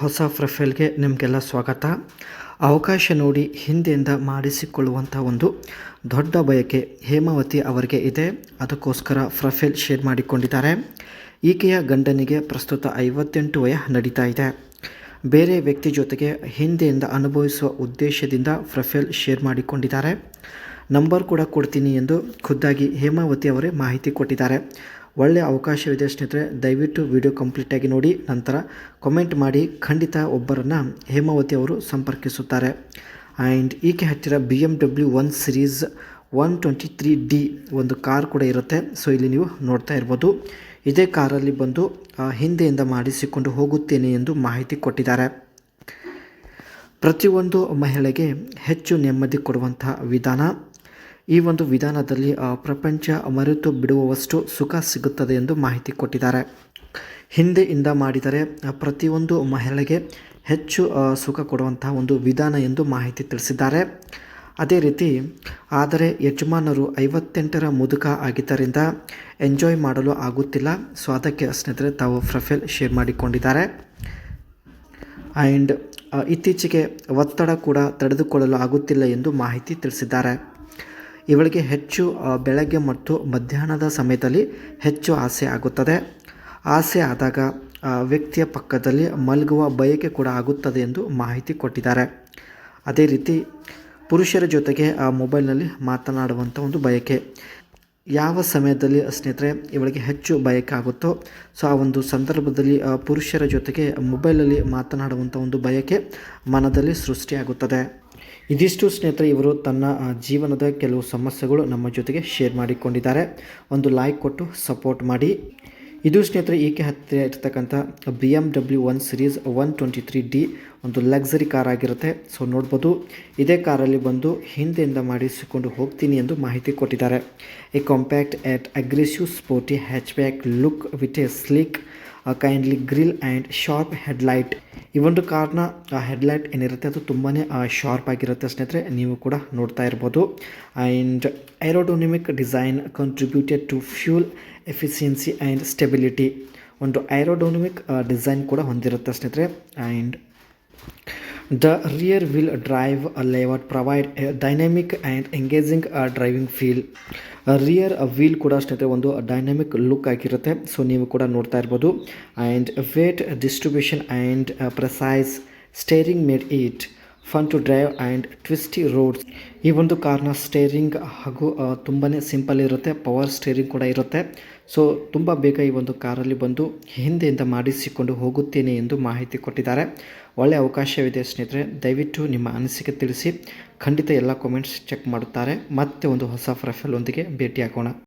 ಹೊಸ ಪ್ರೊಫೈಲ್ಗೆ ನಿಮಗೆಲ್ಲ ಸ್ವಾಗತ. ಅವಕಾಶ ನೋಡಿ ಹಿಂದೆಯಿಂದ ಮಾಡಿಸಿಕೊಳ್ಳುವಂಥ ಒಂದು ದೊಡ್ಡ ಬಯಕೆ ಹೇಮಾವತಿ ಅವರಿಗೆ ಇದೆ. ಅದಕ್ಕೋಸ್ಕರ ಪ್ರೊಫೈಲ್ ಶೇರ್ ಮಾಡಿಕೊಂಡಿದ್ದಾರೆ. ಈಕೆಯ ಗಂಡನಿಗೆ ಪ್ರಸ್ತುತ ಐವತ್ತೆಂಟು ವಯ ನಡೀತಾ ಇದೆ. ಬೇರೆ ವ್ಯಕ್ತಿ ಜೊತೆಗೆ ಹಿಂದೆಯಿಂದ ಅನುಭವಿಸುವ ಉದ್ದೇಶದಿಂದ ಪ್ರೊಫೈಲ್ ಶೇರ್ ಮಾಡಿಕೊಂಡಿದ್ದಾರೆ. ನಂಬರ್ ಕೂಡ ಕೊಡ್ತೀನಿ ಎಂದು ಖುದ್ದಾಗಿ ಹೇಮಾವತಿ ಅವರೇ ಮಾಹಿತಿ ಕೊಟ್ಟಿದ್ದಾರೆ. ಒಳ್ಳೆಯ ಅವಕಾಶವಿದೆ ಸ್ನೇಹಿತರೆ, ದಯವಿಟ್ಟು ವಿಡಿಯೋ ಕಂಪ್ಲೀಟಾಗಿ ನೋಡಿ, ನಂತರ ಕಮೆಂಟ್ ಮಾಡಿ, ಖಂಡಿತ ಒಬ್ಬರನ್ನು ಹೇಮಾವತಿ ಅವರು ಸಂಪರ್ಕಿಸುತ್ತಾರೆ. ಆ್ಯಂಡ್ ಈಕೆ ಹತ್ತಿರ B M W one series one twenty three D ಒಂದು ಕಾರ್ ಕೂಡ ಇರುತ್ತೆ. ಸೊ ಇಲ್ಲಿ ನೀವು ನೋಡ್ತಾ ಇರ್ಬೋದು. ಇದೇ ಕಾರಲ್ಲಿ ಬಂದು ಹಿಂದೆಯಿಂದ ಮಾಡಿಸಿಕೊಂಡು ಹೋಗುತ್ತೇನೆ ಎಂದು ಮಾಹಿತಿ ಕೊಟ್ಟಿದ್ದಾರೆ. ಪ್ರತಿಯೊಂದು ಮಹಿಳೆಗೆ ಹೆಚ್ಚು ನೆಮ್ಮದಿ ಕೊಡುವಂತಹ ವಿಧಾನ. ಈ ಒಂದು ವಿಧಾನದಲ್ಲಿ ಪ್ರಪಂಚ ಮರೆತು ಬಿಡುವವಷ್ಟು ಸುಖ ಸಿಗುತ್ತದೆ ಎಂದು ಮಾಹಿತಿ ಕೊಟ್ಟಿದ್ದಾರೆ. ಹಿಂದೆಯಿಂದ ಮಾಡಿದರೆ ಪ್ರತಿಯೊಂದು ಮಹಿಳೆಗೆ ಹೆಚ್ಚು ಸುಖ ಕೊಡುವಂತಹ ಒಂದು ವಿಧಾನ ಎಂದು ಮಾಹಿತಿ ತಿಳಿಸಿದ್ದಾರೆ. ಅದೇ ರೀತಿ, ಆದರೆ ಯಜಮಾನರು ಐವತ್ತೆಂಟರ ಮುದುಕ ಆಗಿದ್ದರಿಂದ ಎಂಜಾಯ್ ಮಾಡಲು ಆಗುತ್ತಿಲ್ಲ. ಸೊ, ಅದಕ್ಕೆ ಸ್ನೇಹಿತರೆ, ತಾವು ಪ್ರೊಫೈಲ್ ಶೇರ್ ಮಾಡಿಕೊಂಡಿದ್ದಾರೆ. ಆ್ಯಂಡ್ ಇತ್ತೀಚೆಗೆ ಒತ್ತಡ ಕೂಡ ತಡೆದುಕೊಳ್ಳಲು ಆಗುತ್ತಿಲ್ಲ ಎಂದು ಮಾಹಿತಿ ತಿಳಿಸಿದ್ದಾರೆ. ಇವಳಿಗೆ ಹೆಚ್ಚು ಬೆಳಗ್ಗೆ ಮತ್ತು ಮಧ್ಯಾಹ್ನದ ಸಮಯದಲ್ಲಿ ಹೆಚ್ಚು ಆಸೆ ಆಗುತ್ತದೆ. ಆಸೆ ಆದಾಗ ವ್ಯಕ್ತಿಯ ಪಕ್ಕದಲ್ಲಿ ಮಲಗುವ ಬಯಕೆ ಕೂಡ ಆಗುತ್ತದೆ ಎಂದು ಮಾಹಿತಿ ಕೊಟ್ಟಿದ್ದಾರೆ. ಅದೇ ರೀತಿ, ಪುರುಷರ ಜೊತೆಗೆ, ಆ, ಮೊಬೈಲ್ನಲ್ಲಿ ಮಾತನಾಡುವಂಥ ಒಂದು ಬಯಕೆ. ಯಾವ ಸಮಯದಲ್ಲಿ ಸ್ನೇಹಿತರೆ ಇವಳಿಗೆ ಹೆಚ್ಚು ಬಯಕೆ ಆಗುತ್ತೋ ಸೊ ಆ ಒಂದು ಸಂದರ್ಭದಲ್ಲಿ ಪುರುಷರ ಜೊತೆಗೆ ಮೊಬೈಲಲ್ಲಿ ಮಾತನಾಡುವಂಥ ಒಂದು ಬಯಕೆ ಮನದಲ್ಲಿ ಸೃಷ್ಟಿಯಾಗುತ್ತದೆ. ಇದಿಷ್ಟು ಸ್ನೇಹಿತರೆ ಇವರು ತನ್ನ ಜೀವನದ ಕೆಲವು ಸಮಸ್ಯೆಗಳು ನಮ್ಮ ಜೊತೆಗೆ ಶೇರ್ ಮಾಡಿಕೊಂಡಿದ್ದಾರೆ. ಒಂದು ಲೈಕ್ ಕೊಟ್ಟು ಸಪೋರ್ಟ್ ಮಾಡಿ. ಇದು ಸ್ನೇಹಿತರೆ ಈಕೆ ಹತ್ತಿರ ಇರ್ತಕ್ಕಂಥ B M W one series one twenty three D ಒಂದು ಲಕ್ಸರಿ ಕಾರ್ ಆಗಿರುತ್ತೆ. ಸೊ ನೋಡ್ಬೋದು. ಇದೇ ಕಾರಲ್ಲಿ ಬಂದು ಹಿಂದೆಯಿಂದ ಮಾಡಿಸಿಕೊಂಡು ಹೋಗ್ತೀನಿ ಎಂದು ಮಾಹಿತಿ ಕೊಟ್ಟಿದ್ದಾರೆ. A compact at aggressive sporty hatchback look with a sleek kindly grille and sharp headlight ಈ ಒಂದು ಕಾರ್ನ ಹೆಡ್ಲೈಟ್ ಏನಿರುತ್ತೆ ಅದು ತುಂಬಾ ಶಾರ್ಪ್ ಆಗಿರುತ್ತೆ ಸ್ನೇಹಿತರೆ. ನೀವು ಕೂಡ ನೋಡ್ತಾ ಇರ್ಬೋದು. And aerodynamic design contributed to fuel efficiency and stability ಒಂದು ಏರೋಡೋನಿಮಿಕ್ ಡಿಸೈನ್ ಕೂಡ ಹೊಂದಿರುತ್ತೆ ಸ್ನೇಹಿತರೆ. And the rear wheel drive layout provide dynamic and engaging driving feel rear wheel ಕೂಡ ಸ್ನೇಹಿತರೆ ಒಂದು ಡೈನಾಮಿಕ್ ಲುಕ್ ಆಗಿರುತ್ತೆ ಸೊ ನೀವು ಕೂಡ ನೋಡ್ತಾ ಇರ್ಬೋದು. And weight distribution and precise steering made it fun to drive and twisty roads ಈ ಒಂದು ಕಾರ್ನ ಸ್ಟೇರಿಂಗ್ ಹಾಗೂ ತುಂಬಾ ಸಿಂಪಲ್ ಇರುತ್ತೆ. ಪವರ್ ಸ್ಟೇರಿಂಗ್ ಕೂಡ ಇರುತ್ತೆ. ಸೊ ತುಂಬ ಬೇಗ ಈ ಒಂದು ಕಾರಲ್ಲಿ ಬಂದು ಹಿಂದೆಯಿಂದ ಮಾಡಿಸಿಕೊಂಡು ಹೋಗುತ್ತೇನೆ ಎಂದು ಮಾಹಿತಿ ಕೊಟ್ಟಿದ್ದಾರೆ. ಒಳ್ಳೆಯ ಅವಕಾಶವಿದೆ ಸ್ನೇಹಿತರೆ. ದಯವಿಟ್ಟು ನಿಮ್ಮ ಅನಿಸಿಕೆ ತಿಳಿಸಿ. ಖಂಡಿತ ಎಲ್ಲ ಕಾಮೆಂಟ್ಸ್ ಚೆಕ್ ಮಾಡುತ್ತಾರೆ. ಮತ್ತೆ ಒಂದು ಹೊಸ ಪ್ರೊಫೈಲ್ ಒಂದಿಗೆ ಭೇಟಿಯಾಗೋಣ.